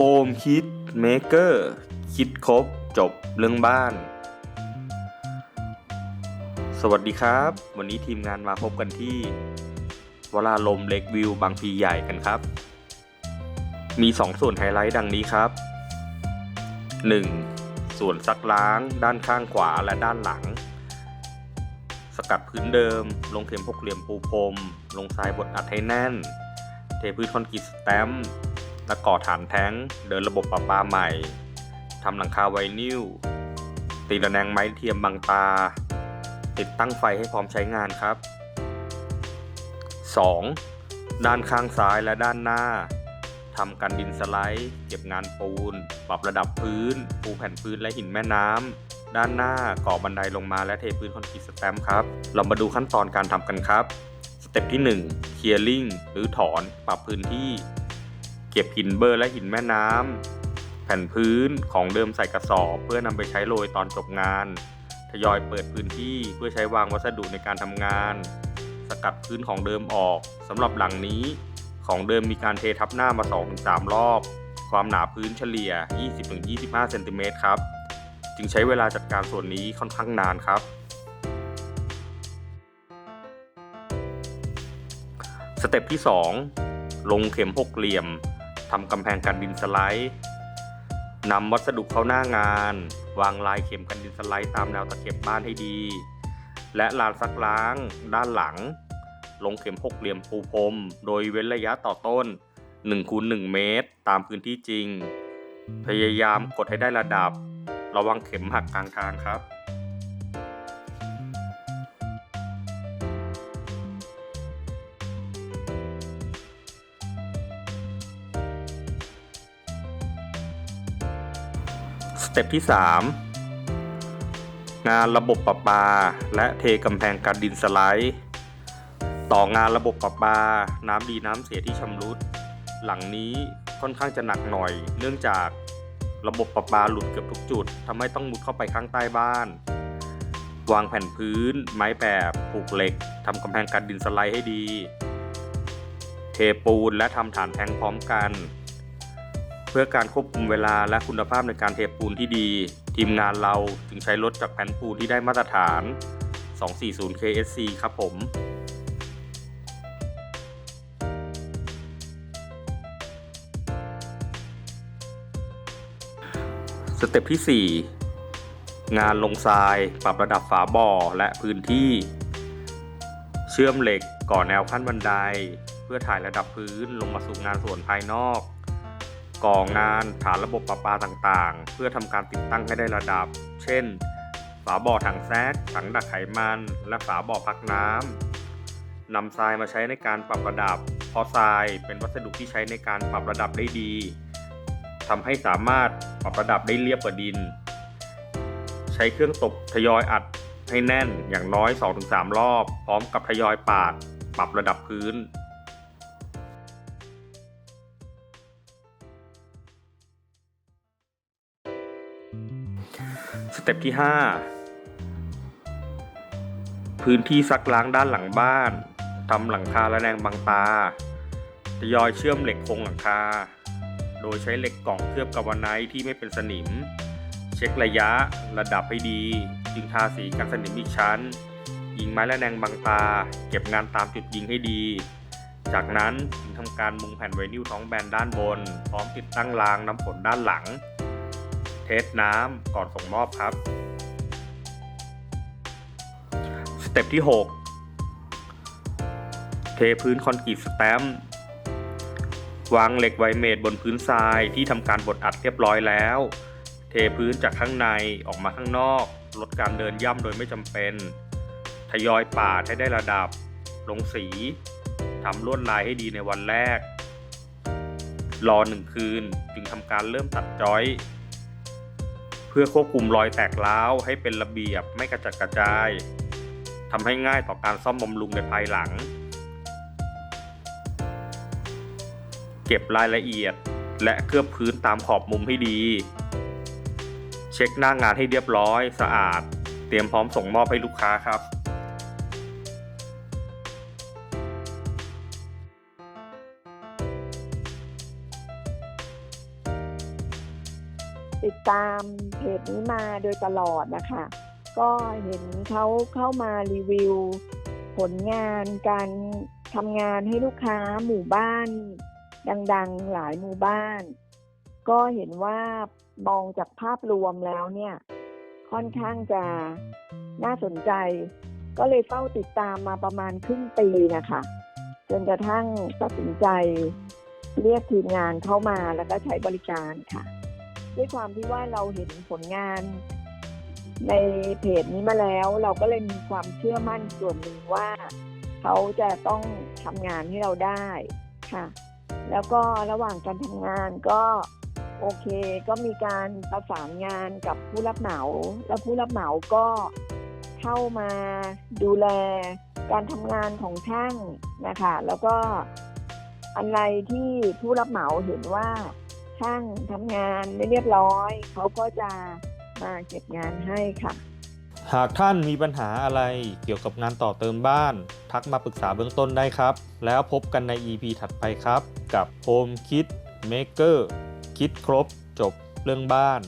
Home Kit Maker คิดครบจบเรื่องบ้าน สวัสดีครับ วันนี้ทีมงานมาพบกันที่วลาลมเล็กวิวบางพีใหญ่กันครับ มี 2 ส่วนไฮไลท์ดังนี้ครับ 1. ส่วนซักล้างด้านข้างขวาและด้านหลัง สกัดพื้นเดิม ลงเข็มหกเหลี่ยมปูพรม ลงทรายบดอัดให้แน่น เทพื้นคอนกรีตสแตมป์ และก่อฐานแท้ง เดินระบบประปาใหม่ ทำหลังคาไวนิล ตีระแนงไม้เทียมบางตา ติดตั้งไฟให้พร้อมใช้งานครับ 2. ด้านข้างซ้ายและด้านหน้าทำกันดินสไลด์ เก็บงานปูน ปรับระดับพื้น ปูแผ่นพื้นและหินแม่น้ำ ด้านหน้าก่อบันไดลงมาและเทพื้นคอนกรีตสแตมป์ครับ เรามาดูขั้นตอนการทำกันครับ สเต็ปที่1 clearing หรือถอน ปรับพื้นที่ เก็บหินเบอร์และหินแม่น้ำแผ่นพื้นของเดิมใส่กระสอบ เพื่อนำไปใช้โรยตอนจบงาน ทยอยเปิดพื้นที่เพื่อใช้วางวัสดุในการทำงาน สกัดพื้นของเดิมออกสำหรับหลังนี้ ของเดิมมีการเททับหน้ามา 2-3 รอบ ความหนาพื้นเฉลี่ย 20-25เซนติเมตรครับ จึงใช้เวลาจัดการส่วนนี้ค่อนข้างนานครับสเต็ปที่ 2 ลงเข็มหกเหลี่ยม ทำกำแพงกันดินสไลด์นำวัสดุเข้าหน้างาน วางลายเข็มกันดินสไลด์ตามแนวตะเข็บบ้านให้ดี และลานซักล้างด้านหลัง ลงเข็มหกเหลี่ยมปูพรม โดยเว้นระยะต่อต้น1คูณ1เมตร ตามพื้นที่จริง พยายามกดให้ได้ระดับ ระวังเข็มหักกลางทางครับ เต็ปที่ 3 งานระบบประปา และเทกำแพงกันดินสไลด์ ต่องานระบบประปา น้ำดีน้ำเสียที่ชำรุด หลังนี้ค่อนข้างจะหนักหน่อย เนื่องจากระบบประปาหลุดเกือบทุกจุดทำให้ต้องมุดเข้าไปข้างใต้บ้าน วางแผ่นพื้น ไม้แบบผูกเหล็กทำกำแพงกันดินสไลด์ให้ดี เทปูนและทำฐานแทงพร้อมกัน พื่อการควบคุมเวลาและคุณภาพในการเทปูนที่ดี ทีมงานเราจึงใช้รถจากแผ่นปูนที่ได้มาตรฐาน 240 KSC ครับผมสเต็ปที่ 4 งานลงทราย ปรับระดับฝาบ่อและพื้นที่ เชื่อมเหล็กก่อแนวขั้นบันได เพื่อถ่ายระดับพื้นลงมาสู่งานส่วนภายนอก ก่องาน ฐานระบบประปาต่างๆ เพื่อทำการติดตั้งให้ได้ระดับ เช่น ฝาบ่อถังแซกถังดักไขมัน และฝาบ่อพักน้ำนำทรายมาใช้ในการปรับระดับ เพราะทรายเป็นวัสดุที่ใช้ในการปรับระดับได้ดีทำให้สามารถปรับระดับได้เรียบกว่าดิน ใช้เครื่องตบทยอยอัดให้แน่นอย่างน้อย 2-3 รอบ พร้อมกับทยอยปาด ปรับระดับพื้น สเต็ปที่ 5 พื้นที่ซักล้างด้านหลังบ้านทำหลังคาและแนงบางตาทยอยเชื่อมเหล็กโครงหลังคา โดยใช้เหล็กกล่องเคลือบกาวาไนท์ที่ไม่เป็นสนิม เช็คระยะระดับให้ดี จึงทาสีกันสนิมอีกชั้น ยิงไม้และแนงบางตา เก็บงานตามจุดยิงให้ดี จากนั้นจึงทำการมุงแผ่นไวนิลท้องแบนด้านบน พร้อมติดตั้งรางน้ำฝนด้านหลัง เทสน้ำก่อนส่งมอบครับ สเต็ปที่ 6 เทพื้นคอนกรีตสแตมวางเหล็กไวเมดบนพื้นทรายที่ทำการบดอัดเรียบร้อยแล้ว เทพื้นจากข้างในออกมาข้างนอก ลดการเดินย่ำโดยไม่จำเป็น ทยอยปาดให้ได้ระดับ ลงสีทำลวดลายให้ดีในวันแรก รอหนึ่งคืนจึงทำการเริ่มตัดจอย พื่อควบคุมรอยแตกร้าวให้เป็นระเบียบไม่กระจัดกระจายทำให้ง่ายต่อการซ่อมบำรุงในภายหลัง เก็บรายละเอียดและเคลือบพื้นตามขอบมุมให้ดี เช็คหน้างานให้เรียบร้อยสะอาด เตรียมพร้อมส่งมอบให้ลูกค้าครับ ติดตามเพจนี้มาโดยตลอดนะคะ ก็เห็นเขาเข้ามารีวิว ผลงานการทำงานให้ลูกค้าหมู่บ้าน ดังๆหลายหมู่บ้าน ก็เห็นว่ามองจากภาพรวมแล้วเนี่ย ค่อนข้างจะน่าสนใจ ก็เลยเฝ้าติดตามมาประมาณครึ่งปีนะคะจนกระทั่งตัดสินใจเรียกทีมงานเข้ามาแล้วก็ใช้บริการค่ะ ด้วยความที่ว่าเราเห็นผลงานในเพจนี้มาแล้ว เราก็เลยมีความเชื่อมั่นส่วนหนึ่งว่า เขาจะต้องทำงานให้เราได้ค่ะ แล้วก็ระหว่างการทำงานก็โอเค ก็มีการประสานงานกับผู้รับเหมา แล้วผู้รับเหมาก็เข้ามาดูแลการทำงานของช่างนะคะ แล้วก็อะไรที่ผู้รับเหมาเห็นว่า ช่างทำงานไม่เรียบร้อย เขาก็จะมาเก็บงานให้ค่ะ หากท่านมีปัญหาอะไรเกี่ยวกับงานต่อเติมบ้าน ทักมาปรึกษาเบื้องต้นได้ครับ แล้วพบกันใน EP ถัดไปครับ กับ Home Kit Maker คิดครบจบเรื่องบ้าน